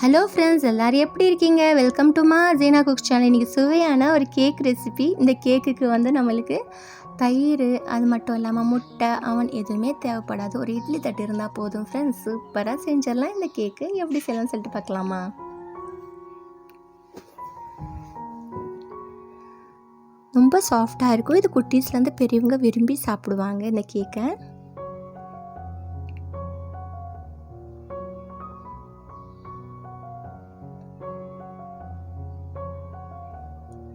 Hello friends எல்லோரும் எப்படி இருக்கீங்க? வெல்கம் டு மா ஜீனா குக் சேனல் இன்றைக்கி சுவையான ஒரு கேக் ரெசிபி இந்த கேக்குக்கு வந்து நம்மளுக்கு தயிர் அது மட்டும் இல்லாமல் முட்டை அவன் எதுவுமே தேவைப்படாது. ஒரு இட்லி தட்டு இருந்தால் போதும் ஃப்ரெண்ட்ஸ் சூப்பராக செஞ்சிடலாம் இந்த கேக்கு எப்படி செய்யலாம்னு சொல்லிட்டு பார்க்கலாமா? ரொம்ப சாஃப்டாக இருக்கும். இது குட்டீஸ்லேருந்து பெரியவங்க விரும்பி சாப்பிடுவாங்க இந்த கேக்கை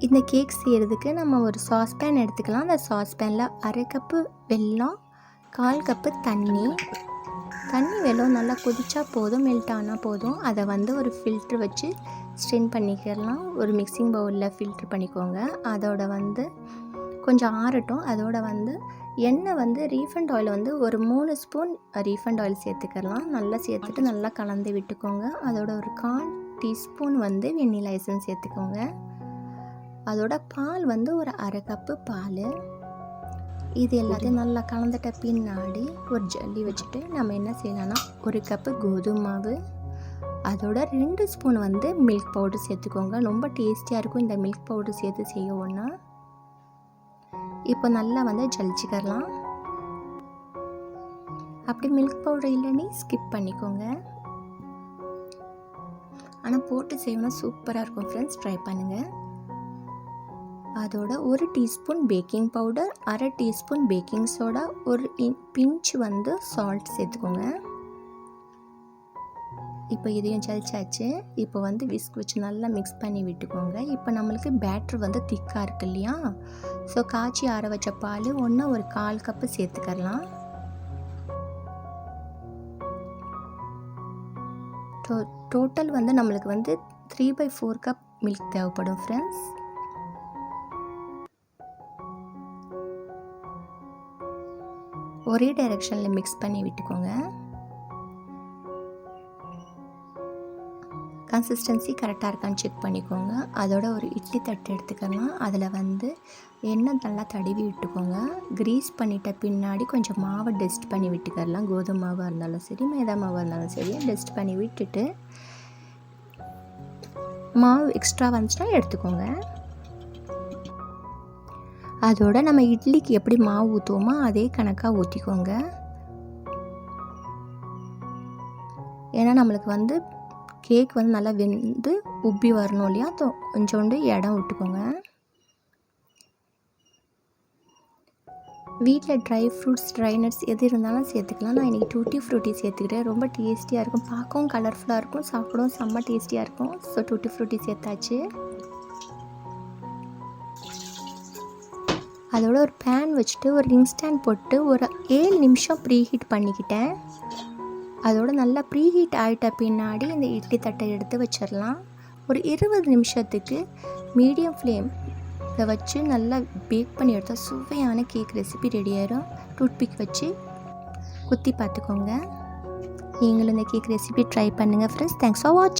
இந்த கேக் செய்கிறதுக்கு நம்ம ஒரு சாஸ்பேன் எடுத்துக்கலாம். அந்த சாஸ்பேனில் அரை கப்பு வெல்லம் கால் கப்பு தண்ணி. தண்ணி வெல்லம் நல்லா கொதிச்சா போதும் மெல்ட் ஆனால் போதும். அதை வந்து ஒரு ஃபில்ட்ரு வச்சு ஸ்ட்ரெயின் பண்ணிக்கலாம். ஒரு மிக்சிங் பவுலில் ஃபில்ட்ரு பண்ணிக்கோங்க. அதோட வந்து கொஞ்சம் ஆறட்டும். அதோட வந்து எண்ணெய் வந்து ரீஃபண்ட் ஆயில் வந்து ஒரு மூணு ஸ்பூன் ரீஃபண்ட் ஆயில் சேர்த்துக்கலாம். நல்லா சேர்த்துட்டு நல்லா கலந்து விட்டுக்கோங்க. அதோட ஒரு கால் டீஸ்பூன் வந்து வெண்ணிலா எசன்ஸ் சேர்த்துக்கோங்க. அதோட பால் வந்து ஒரு அரை கப்பு பால். இது எல்லாத்தையும் நல்லா கலந்துட்ட பின்னாடி ஒரு ஜல்லி வச்சுட்டு நம்ம என்ன செய்யலாம்னா ஒரு கப்பு கோதுமை மாவு அதோட ரெண்டு ஸ்பூன் வந்து மில்க் பவுடர் சேர்த்துக்கோங்க. ரொம்ப டேஸ்டியாக இருக்கும் இந்த மில்க் பவுடர் சேர்த்து செய்யவோன்னா. இப்போ நல்லா வந்து ஜலிச்சிக்கலாம் அப்படி மில்க் பவுடர் இல்லைன்னு ஸ்கிப் பண்ணிக்கோங்க. ஆனால் போட்டு செய்யணும் சூப்பராக இருக்கும். ஃப்ரெண்ட்ஸ் ட்ரை பண்ணுங்கள் அதோட ஒரு டீஸ்பூன் பேக்கிங் பவுடர் அரை டீஸ்பூன் பேக்கிங் சோடா ஒரு பிஞ்ச் வந்து சால்ட் சேர்த்துக்கோங்க. இப்போ இதையும் ஜலிச்சாச்சு. இப்போ வந்து விஸ்க் வச்சு நல்லா மிக்ஸ் பண்ணி விட்டுக்கோங்க. இப்போ நம்மளுக்கு பேட்ரு வந்து திக்காக இருக்கு இல்லையா? ஸோ காய்ச்சி ஆற வச்ச பால் ஒன்று ஒரு கால் கப்பு சேர்த்துக்கலாம் டோ டோட்டல் வந்து நம்மளுக்கு வந்து three by four cup milk தேவைப்படும் ஃப்ரெண்ட்ஸ் ஒரே டைரெக்ஷனில் மிக்ஸ் பண்ணி விட்டுக்கோங்க. கன்சிஸ்டன்சி கரெக்டாக இருக்கான்னு செக் பண்ணிக்கோங்க. அதோட ஒரு இட்லி தட்டு எடுத்துக்கலாம். அதில் வந்து எண்ணெய் நல்லா தடவி விட்டுக்கோங்க. க்ரீஸ் பண்ணிட்ட பின்னாடி கொஞ்சம் மாவை டெஸ்ட் பண்ணி விட்டுக்கலாம். கோதுமை மாவாக இருந்தாலும் சரி மைதா மாவாக இருந்தாலும் சரி டெஸ்ட் பண்ணி விட்டுட்டு மாவு எக்ஸ்ட்ரா வந்துச்சுன்னா எடுத்துக்கோங்க. அதோட நம்ம இட்லிக்கு எப்படி மாவு ஊற்றுவோமோ அதே கணக்காக ஊற்றிக்கோங்க ஏன்னா நம்மளுக்கு வந்து கேக் வந்து நல்லா வெந்து உப்பி வரணும் இல்லையா? கொஞ்சோண்டு இடம் விட்டுக்கோங்க. வீட்டில் ட்ரை ஃப்ரூட்ஸ் ட்ரை நட்ஸ் எது இருந்தாலும் சேர்த்துக்கலாம். நான் இன்றைக்கி டூட்டி ஃப்ரூட்டி சேர்த்துக்கிட்டேன் ரொம்ப டேஸ்டியாக இருக்கும். பார்க்கவும் கலர்ஃபுல்லாக இருக்கும். சாப்பிடவும் செம்ம டேஸ்டியாக இருக்கும். ஸோ டூட்டி ஃப்ரூட்டி சேர்த்தாச்சு. அதோட ஒரு பேன் வச்சுட்டு ஒரு ரிங் ஸ்டாண்ட் போட்டு ஒரு ஏழு நிமிஷம் ப்ரீ ஹீட் பண்ணிக்கிட்டேன். அதோட நல்லா ப்ரீ ஹீட் ஆகிட்ட பின்னாடி இந்த இட்லி தட்டை எடுத்து வச்சிடலாம். ஒரு இருபது நிமிஷத்துக்கு மீடியம் ஃப்ளேம் இதை வச்சு நல்லா பேக் பண்ணி எடுத்தால் சுவையான கேக் ரெசிபி ரெடி ஆயிரும். டூத்பிக் வச்சு குத்தி பார்த்துக்கோங்க. நீங்களும் இந்த கேக் ரெசிபி ட்ரை பண்ணுங்கள் ஃப்ரெண்ட்ஸ் தேங்க்ஸ் ஃபார் வாட்ச்